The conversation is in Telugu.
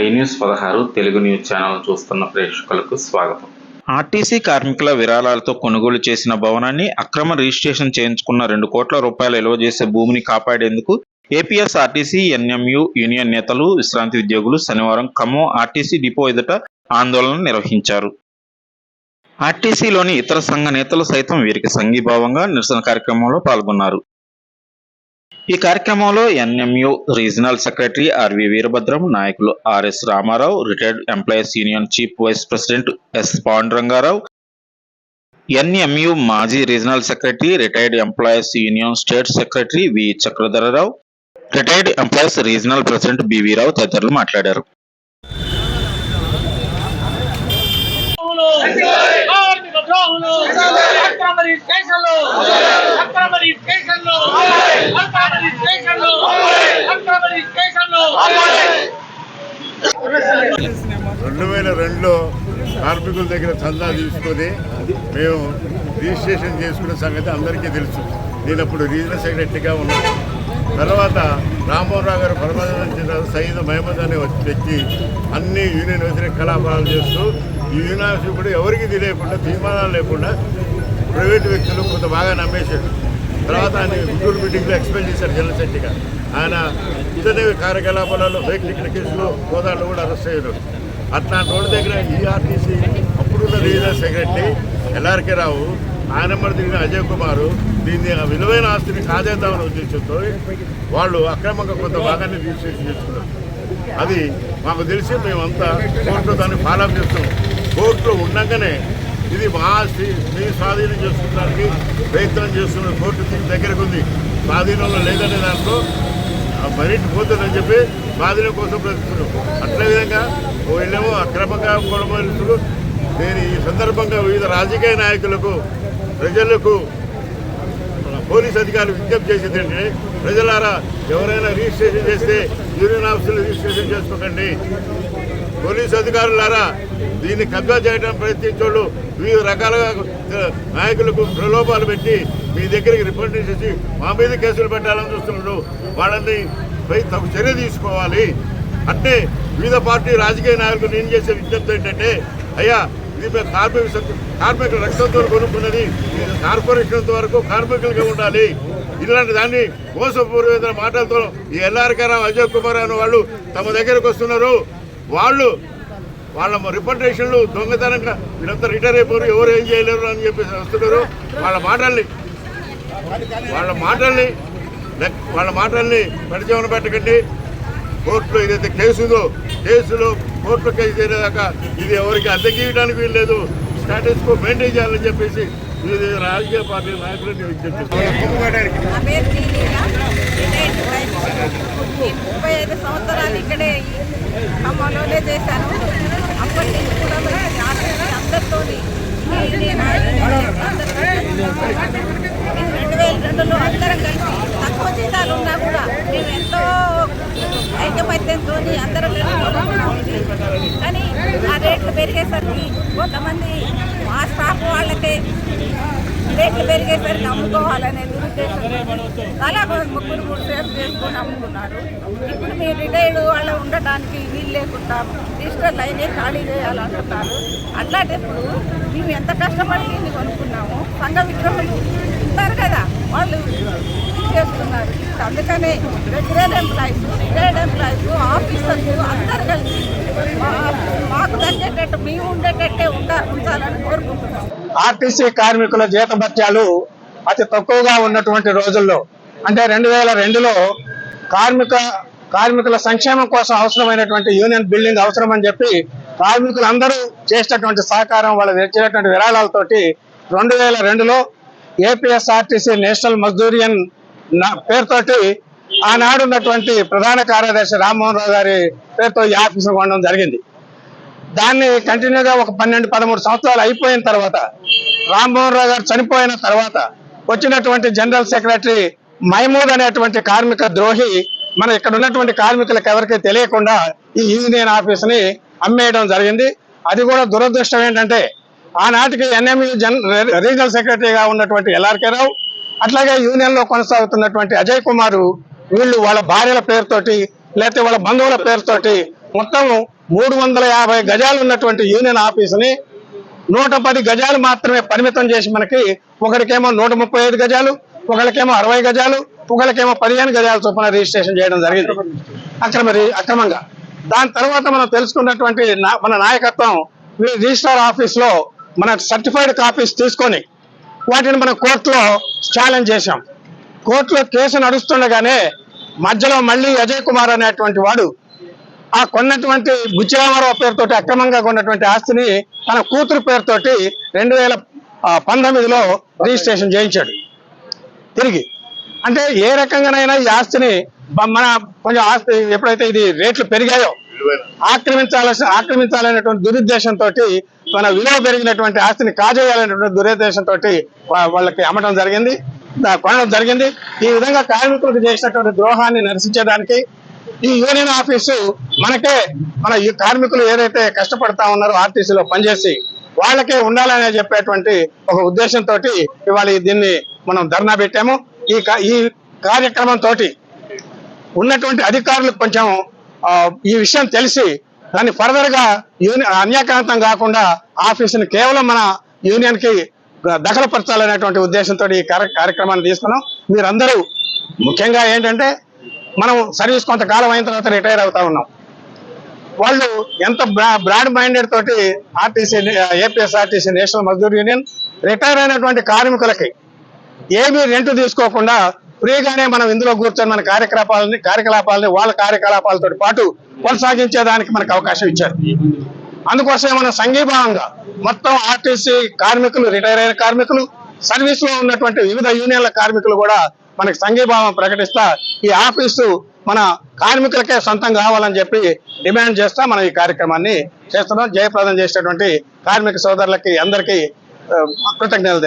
ఐ న్యూస్ పదహారు తెలుగు న్యూస్ ఛానల్ చూస్తున్న ప్రేక్షకులకు స్వాగతం. ఆర్టీసీ కార్మికుల విరాళాలతో కొనుగోలు చేసిన భవనాన్ని అక్రమ రిజిస్ట్రేషన్ చేయించుకున్న రెండు కోట్ల రూపాయలు నిల్వ చేసే భూమిని కాపాడేందుకు ఏపీఎస్ ఆర్టీసీ ఎన్ఎంయు యూనియన్ నేతలు విశ్రాంతి ఉద్యోగులు శనివారం ఖమ్మం ఆర్టీసీ డిపో ఎదుట ఆందోళన నిర్వహించారు. ఆర్టీసీలోని ఇతర సంఘ నేతలు సైతం వీరికి సంఘీభావంగా నిరసన కార్యక్రమంలో పాల్గొన్నారు. ఈ కార్యక్రమంలో NMU regional secretary R V Veerabhadram నాయకులు R S Ramarao retired employees union chief vice president S Pandurangarao NMU మాజీ regional secretary retired employees union state secretary V Chakradhararao retired employees regional president B V Rao తదితరులు మాట్లాడారు అక్రమ రిజిస్ట్రేషన్లు అక్రమ రిజిస్ట్రేషన్లు రెండు వేల రెండులో కార్మికుల దగ్గర చందా తీసుకొని మేము రిజిస్ట్రేషన్ చేసుకున్న సంగతి అందరికీ తెలుసు. నేను అప్పుడు రీజనల్ సెక్రటరీగా ఉన్నాను. తర్వాత రామ్మోహన్ రావు గారు పరమానందించిన తర్వాత సయీద్ మహమ్మద్ అనే వ్యక్తి అన్ని యూనియన్ వ్యతిరేక కలాపాలు చేస్తూ ఈ యూనివర్సిటీ కూడా ఎవరికి తెలియకుండా తీర్మానాలు లేకుండా ప్రైవేట్ వ్యక్తులు కొంత బాగా నమ్మేశాడు. తర్వాత ఆయన గుంటూరు మీటింగ్లో ఎక్స్ప్లెయిన్ చేశారు జనరల్ సెక్రటరీగా ఆయన ఇతనే కార్యకలాపాలలో ఫేక్ టికెట్ కేసులో హోదాలో కూడా అరెస్ట్ అయ్యారు అట్లాంటి వాళ్ళ దగ్గర ఈఆర్టీసీ అప్పుడున్న రీజనల్ సెక్రటరీ ఎల్ఆర్కే రావు ఆయన మరి తిరిగిన అజయ్ కుమారు దీన్ని విలువైన ఆస్తిని కాజేద్దామని ఉద్దేశంతో వాళ్ళు అక్రమంగా కొంత భాగాన్ని రిజిస్ట్రేషన్ చేసుకున్నారు. అది మాకు తెలిసి మేమంతా కోర్టులో దాన్ని ఫాలో అప్ చేస్తాం. కోర్టులో ఉండగానే ఇది మా ఆస్తి మీ స్వాధీనం చేసుకోవడానికి ప్రయత్నం చేస్తున్న కోర్టు దీని దగ్గరకు ఉంది స్వాధీనంలో లేదనే దాంట్లో ఆ పోతుందని చెప్పి స్వాధీనం కోసం ప్రయత్నిస్తున్నాం. అట్లే విధంగా వీళ్ళేమో అక్రమంగా కొనబడుతున్నారు నేను ఈ సందర్భంగా వివిధ రాజకీయ నాయకులకు ప్రజలకు మన పోలీస్ అధికారులు విజ్ఞప్తి చేసేది ప్రజలారా ఎవరైనా రిజిస్ట్రేషన్ చేస్తే యూనియన్ ఆఫీసులు రిజిస్ట్రేషన్ చేసుకోకండి. పోలీసు అధికారులారా దీన్ని కబ్జా చేయడానికి ప్రయత్నించోళ్ళు వివిధ రకాలుగా నాయకులకు ప్రలోభాలు పెట్టి మీ దగ్గరికి రిపోర్ట్ చేసి మా మీద కేసులు పెట్టాలని చూస్తున్నాడు వాళ్ళని పై తగు చర్య తీసుకోవాలి. అంటే వివిధ పార్టీ రాజకీయ నాయకులు నేను చేసే విజ్ఞప్తి ఏంటంటే అయ్యా ఇది మేము కార్మిక కార్మికుల రక్తంతో కొనుక్కున్నది. ఇది కార్పొరేషన్ వరకు కార్మికులుగా ఉండాలి. ఇలాంటి దాన్ని మోసపూర్వమైన మాటలతో ఈ ఎల్ఆర్కరావు అజయ్ కుమార్ అనే వాళ్ళు తమ దగ్గరకు వస్తున్నారు. వాళ్ళు వాళ్ళ రిప్రజెంటేషన్లు దొంగతనంగా వీళ్ళంతా రిటైర్ అయిపోరు ఎవరు ఏం చేయలేరు అని చెప్పేసి వస్తున్నారు. వాళ్ళ మాటల్ని వాళ్ళ మాటల్ని వాళ్ళ మాటల్ని పరిచయం పెట్టకండి. కోర్టులో ఏదైతే కేసు ఉందో కేసులో కోర్టులో కేసు చేయలేదాకా ఇది ఎవరికి అద్దెకియడానికి వీల్లేదు స్టాటస్ కో మెయింటైన్ చేయాలని చెప్పేసి వివిధ రాజకీయ పార్టీ నాయకులను ముప్పై ఐదు సంవత్సరాలు ఇక్కడే ఖమ్మంలోనే చేశాను అప్పటి నుంచి కూడా మరి ఆర్టీసీ అందరితో రెండు వేల రెండులో అందరం కలిసి తక్కువ జీతాలు ఉన్నా కూడా మేము ఎంతో ఐకమత్యంతో అందరం కలిసి కానీ ఆ రేట్లు పెరిగేసరికి కొంతమంది మా స్టాఫ్ వాళ్ళకే రేట్లు పెరిగేసరికి అమ్ముకోవాలనే దురుద్దేశంతో చాలా ముగ్గురు మూడు సేపు చేసుకొని అమ్ముకున్నారు. ఇప్పుడు మీరు రిటైర్డ్ వాళ్ళు ఉండటానికి వీలు లేకుండా డిజిటల్ లైనే ఖాళీ చేయాలంటున్నారు. అట్లాంటప్పుడు మేము ఎంత కష్టపడి దీన్ని కొనుక్కున్నాము సంఘ విగ్రహాలు ఉంటారు కదా. వాళ్ళు చేస్తున్నారు. అందుకనే regular employees retired employees officers అందరు కలిసి మాకు తగ్గేటట్టు మేము ఉండేటట్టే ఉండ ఉంచాలని కోరుకుంటున్నాం. ఆర్టీసీ కార్మికుల జీతభత్యాలు అతి తక్కువగా ఉన్నటువంటి రోజుల్లో అంటే రెండు వేల రెండులో కార్మిక కార్మికుల సంక్షేమం కోసం అవసరమైనటువంటి యూనియన్ బిల్డింగ్ అవసరం అని చెప్పి కార్మికులందరూ చేసినటువంటి సహకారం వాళ్ళు తెచ్చినటువంటి విరాళాలతోటి రెండు వేల రెండులో ఏపీఎస్ఆర్టీసీ నేషనల్ మజ్దూరియన్ నా- పేరుతోటి ఆనాడు ఉన్నటువంటి ప్రధాన కార్యదర్శి రామ్మోహన్ రావు గారి పేరుతో ఈ ఆఫీసు కొనడం జరిగింది. దాన్ని కంటిన్యూగా ఒక పన్నెండు పదమూడు సంవత్సరాలు అయిపోయిన తర్వాత రామ్మోహన్ రావు గారు చనిపోయిన తర్వాత వచ్చినటువంటి జనరల్ సెక్రటరీ మహమూద్ అనేటువంటి కార్మిక ద్రోహి మన ఇక్కడ ఉన్నటువంటి కార్మికులకు ఎవరికి తెలియకుండా ఈ యూనియన్ ఆఫీస్ని అమ్మేయడం జరిగింది. అది కూడా దురదృష్టం ఏంటంటే ఆనాటికి ఎన్ఎంయు జన్ రీజనల్ సెక్రటరీగా ఉన్నటువంటి ఎల్ఆర్కే రావు అట్లాగే యూనియన్లో కొనసాగుతున్నటువంటి అజయ్ కుమార్ వీళ్ళు వాళ్ళ భార్యల పేరుతోటి లేకపోతే వాళ్ళ బంధువుల పేరుతోటి మొత్తం మూడు వందల యాభై గజాలు ఉన్నటువంటి యూనియన్ ఆఫీసుని నూట పది గజాలు మాత్రమే పరిమితం చేసి మనకి ఒకరికేమో నూట ముప్పై ఐదు గజాలు ఒకరికేమో అరవై గజాలు ఒకరికేమో పదిహేను గజాల చొప్పున రిజిస్ట్రేషన్ చేయడం జరిగింది. అక్రమ అక్రమంగా. దాని తర్వాత మనం తెలుసుకున్నటువంటి మన నాయకత్వం రిజిస్ట్రార్ ఆఫీస్లో మన సర్టిఫైడ్ కాపీస్ తీసుకొని వాటిని మనం కోర్టులో ఛాలెంజ్ చేశాం. కోర్టులో కేసు నడుస్తుండగానే మధ్యలో మళ్ళీ అజయ్ కుమార్ అనేటువంటి వాడు ఆ కొన్నటువంటి బుచ్చిరామారావు పేరుతోటి అక్రమంగా కొన్నటువంటి ఆస్తిని తన కూతురు పేరుతోటి రెండు వేల పంతొమ్మిదిలో రిజిస్ట్రేషన్ చేయించాడు. తిరిగి అంటే ఏ రకంగానైనా ఈ ఆస్తిని మన కొంచెం ఆస్తి ఎప్పుడైతే ఇది రేట్లు పెరిగాయో ఆక్రమించాల్సిన ఆక్రమించాలనేటువంటి దురుద్దేశంతో మన విలువ పెరిగినటువంటి ఆస్తిని కాజేయాలనేటువంటి దురుద్దేశంతో వాళ్ళకి అమ్మటం జరిగింది కొనడం జరిగింది. ఈ విధంగా కార్మికులకు చేసినటువంటి ద్రోహాన్ని నిరసించడానికి ఈ యూనియన్ ఆఫీసు మనకే మన ఈ కార్మికులు ఏదైతే కష్టపడతా ఉన్నారో ఆర్టీసీలో పనిచేసి వాళ్ళకే ఉండాలని చెప్పేటువంటి ఒక ఉద్దేశంతో ఇవాళ దీన్ని మనం ధర్నా పెట్టాము. ఈ ఈ కార్యక్రమం తోటి ఉన్నటువంటి అధికారులకు కొంచెం ఈ విషయం తెలిసి దాన్ని ఫర్దర్గా యూనియన్ అన్యాక్రాంతం కాకుండా ఆఫీసుని కేవలం మన యూనియన్కి దఖలపరచాలనేటువంటి ఉద్దేశంతో ఈ కార్య- కార్యక్రమాన్ని తీసుకున్నాం. మీరందరూ ముఖ్యంగా ఏంటంటే మనం సర్వీస్ కొంతకాలం అయిన తర్వాత రిటైర్ అవుతా ఉన్నాం. వాళ్ళు ఎంత బ్రాడ్ మైండెడ్ తోటి RTC APSRTC national Mazdoor union retire అయినటువంటి కార్మికులకి ఏమీ రెంట్ తీసుకోకుండా ఫ్రీగానే మనం ఇందులో కూర్చొని మన కార్యకలాపాలని కార్యకలాపాలని వాళ్ళ కార్యకలాపాలతో పాటు కొనసాగించేదానికి మనకు అవకాశం ఇచ్చారు. అందుకోసమే మనం సంఘీభావంగా మొత్తం ఆర్టీసీ కార్మికులు రిటైర్ అయిన కార్మికులు సర్వీస్లో ఉన్నటువంటి వివిధ యూనియన్ల కార్మికులు కూడా మనకి సంఘీభావం ప్రకటిస్తా ఈ ఆఫీసు మన కార్మికులకే సొంతం కావాలని చెప్పి డిమాండ్ చేస్తా మనం ఈ కార్యక్రమాన్ని చేస్తున్నాం. జయప్రదం చేసినటువంటి కార్మిక సోదరులకి అందరికీ కృతజ్ఞతలు